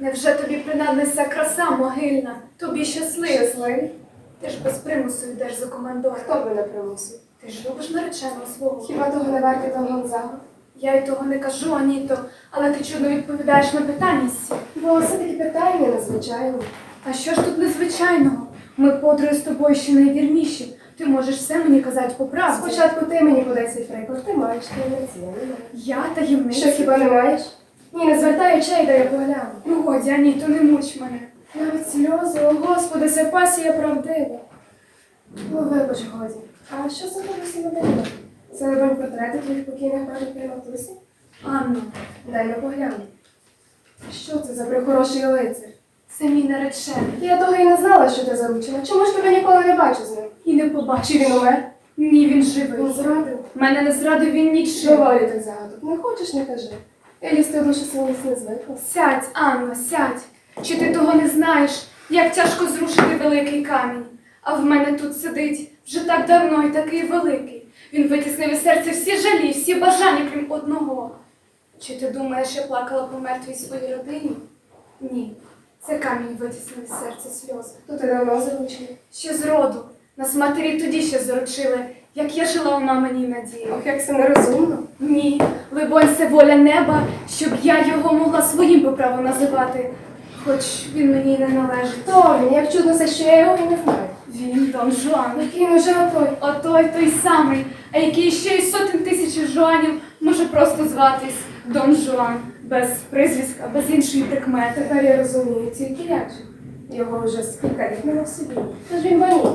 Вже тобі принаднеться краса могильна, тобі щасливий. Щасливий? Ти ж без примусу йдеш за командора. Хто би не примусив? Ти ж любиш нареченого свого. Хіба того не варті того Гонзаго? Я й того не кажу, Аніто, але ти чудно відповідаєш на питання всі. Бо все-таки питання незвичайні. А що ж тут незвичайного? Ми подруги з тобою ще найвірніші. Ти можеш все мені казати по правді. Спочатку ти мені подай цей приклад, ти маєш таємниці, я не маю. Я таємниця. Що хіба не маєш? Ні, не звертай очей, дай я погляну. Ну годі, Аніто, не муч мене. Навіть сльози, о Господи, це пасія правдива. Ну, вибач, годі. А що за бабусі моделі? Це не либонь портрети твоїх покійних і матусі? Анно, Дай я погляну. Що це за прихороший лицар? це мій наречений. Я того і не знала, що ти заручена. Чому ж тебе ніколи не бачу з ним? І не побачив. він умер? Ні, він Він живий. зрадив? Мене не зрадив він нічим. Доволі тих загадок. Не хочеш, не кажи. Я лізти в душу не звикла. Сядь, Анно, сядь. Чи ти того не знаєш, як тяжко зрушити великий камінь? А в мене тут сидить вже так давно і такий великий. Він витіснив із серця всі жалі, всі бажання, крім одного. Чи ти думаєш, я плакала по мертвій своїй родині? Ні. Це камінь витіснив із серця сльози. То ти давно заручений. Ще з роду. Нас матері тоді ще заручили, як я жила у маминій надії. Ох, як це нерозумно. Ні, либонь, це воля неба, щоб я його могла своїм по праву називати, хоч він мені й не належить. То він, як чудно все, що я його і не знаю. Він Дон Жуан. Який вже той. Отой той самий, а який ще й сотень тисяч Жуанів може просто зватись Дон Жуан, без прізвиська, без іншої прикмети. Тепер я розумію, тільки як же. Його вже скільки рік не в собі. Тож він банів.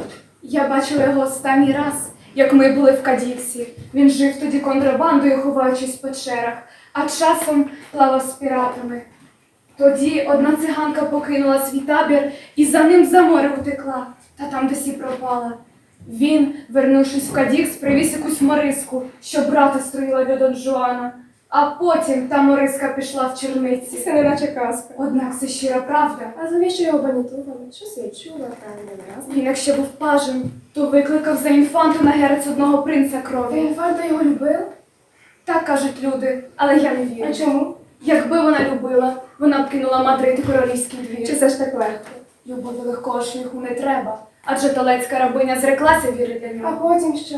Я бачила його останній раз, як ми були в Кадіксі. Він жив тоді контрабандою, ховаючись в печерах, а часом плавав з піратами. Тоді одна циганка покинула свій табір і за ним за море утекла, та там досі пропала. Він, вернувшись в Кадікс, привіз якусь Мариску, що брата строїла для Дон Жуана. А потім та Мориска пішла в черниці. Це не наче казка. Однак це щира правда. А завіщо його банітурами? Щось я чула, та не раз. Він, якщо був пажем, то викликав за інфанту на герець одного принца Та крові. інфанта його любив? Так кажуть люди, але я не вірю. А чому? Якби вона любила, вона б кинула Мадрид і королівський Чи це ж так легко? Любові легкого шляху не треба, адже талецька рабиня зреклася віри для А потім що?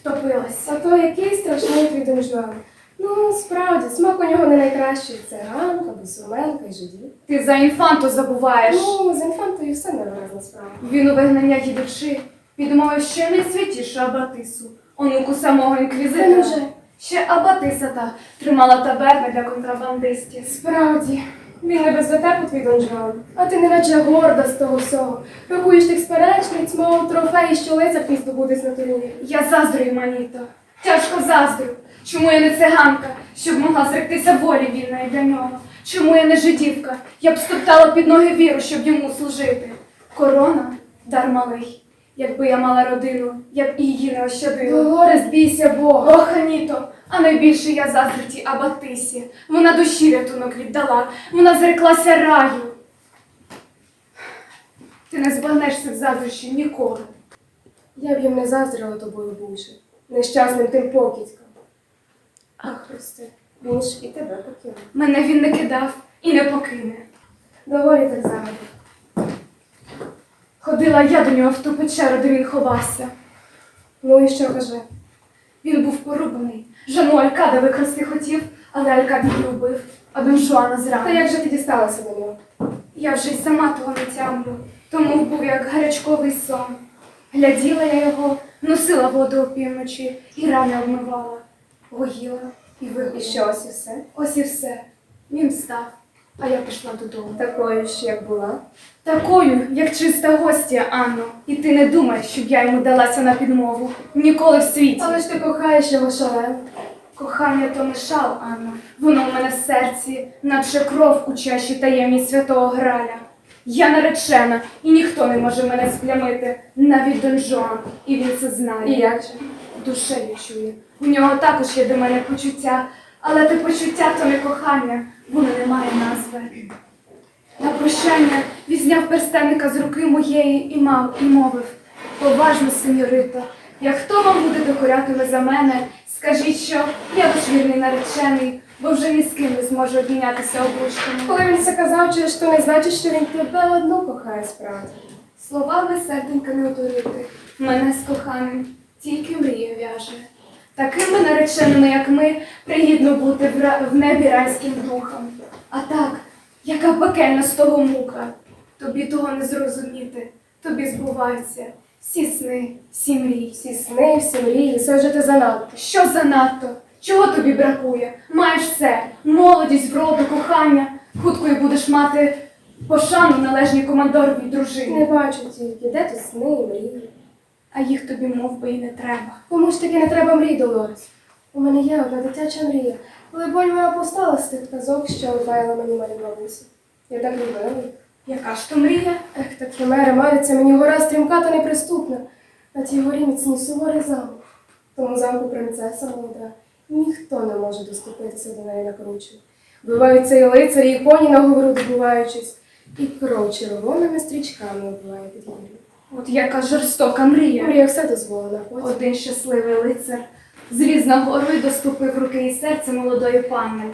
Втопилась. А то який страшний твій донжуан. Ну, справді, смак у нього не найкращий. Це ганка, бусуменка і жиді. Ти за інфанту забуваєш. Ну, з інфантою все невиразна справа. Він у вигнання їдучи, підмовив ще найсвятішу Абатису, онуку самого інквізитора. Ще Абатиса та тримала таберни для контрабандистів. Справді, не без дотепу твій донжуан. А ти не наче горда з того всього. Рахуєш тих сперечниць, мов трофеї, що лицар твій здобудеться на турнірі. Я заздрю, Маніто. Тяжко заздрю. Чому я не циганка, щоб могла зректися волі вільної для нього? Чому я не жидівка? Я б стоптала під ноги віру, щоб йому служити. Корона дар малий. Якби я мала родину, я б і її не ощадила. Горе, збійся Бога. Ох, Аніто, а найбільше я заздрю тій Абатисі. Вона душі рятунок віддала, вона зреклася раю. Ти не збагнеш цих заздрощів ніколи. Я б їм не заздрила тобою бувши, нещасним тим покидькам. Ах, Христе, він ж і тебе покинув. Мене він не кидав і не покине. Доволі так загадок. Ходила я до нього в ту печеру, де він ховався. Ну і що каже? Він був порубаний. Жану Алькада викрасти хотів, але Алькад її убив, а Дон Жуана Та як же ти дісталася до нього? Я вже й сама того не тямлю, тому був як гарячковий сон. Гляділа я його, носила воду опівночі і рани обмивала, гоїла і І вигула. що ось і все? Ось і все. Він встав, а я пішла додому. Такою ж, як була. Такою, як чиста гостя, Анно, і ти не думаєш, щоб я йому далася на підмову. Ніколи в світі. Але ж ти кохаєш його шалено. Кохання то не шал, Анно. Воно в мене в серці, наче кров у чаші таємній святого Граля. Я наречена, і ніхто не може мене сплямити, навіть Дон Жуан, і він це знає. І як же? Душею чує. У нього також є до мене почуття, але те почуття то не кохання, воно не має назви. На прощання візняв перстенника з руки моєї і мав, і мовив поважно, сеньорито, як хто вам буде докорятиме за мене, скажіть, що я ваш вірний наречений, бо вже ні з ким не зможе обмінятися обличчями. Коли він це казав, ж то не значить, що він тебе одну кохає справді. Словами серденька не отурити, мене з коханим тільки мрія в'яже. Такими нареченими, як ми, пригідно бути в, небі райським духом. А так, яка пекельна з того мука. Тобі того не зрозуміти, тобі збуваються всі сни, всі мрії. Всі сни, всі мрії, це вже ти занадто. Що занадто? Чого тобі бракує? Маєш все, молодість, вроду, кохання. Хутко й будеш мати пошану належній командоровій Не бачу тільки, де тут сни і мрії. А їх тобі мов би і не треба. Кому ж таки не треба мрій, Долорес? У мене є одна дитяча мрія. Либонь вона повстала з тих казок, що обваяла мені малі. Я так любила їх. Яка ж то мрія? Ех, так химера мариться мені гора стрімка та неприступна. На тій горі міцні суворий замок. Тому замку принцеса молода. Ніхто не може доступитися до неї на кручу. Биваються і лицарі, і коні на говору добуваючись, і кров червоними стрічками оббиває під гір'ю. От яка жорстока мрія. Мрія все дозволена. Один щасливий лицар зліз на гору і доступив руки і серце молодої панни.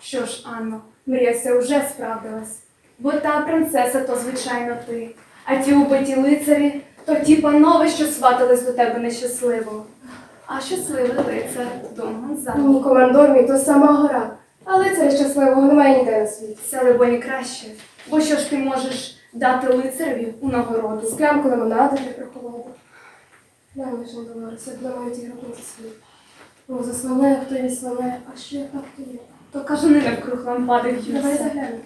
Що ж, Анно, мрія ця уже справдилась. Бо та принцеса то, звичайно, ти, а ті убиті лицарі то ті панове, що сватались до тебе нещасливо. А щасливий лицар Дон Гонзало. Ні, командор мій, то сама гора. А лицаря щасливого немає ніде на світі. Це, либоні, краще. Бо що ж ти можеш дати лицареві у нагороду? Склянку лимонаду для прохолоду. Дай лише Долорес, як думаю, ті гробниці свої. Ну, заслоняє, хто відслоняє, а що я так то є. То кажани навкруг лампади Давай в'ються. заглянемо.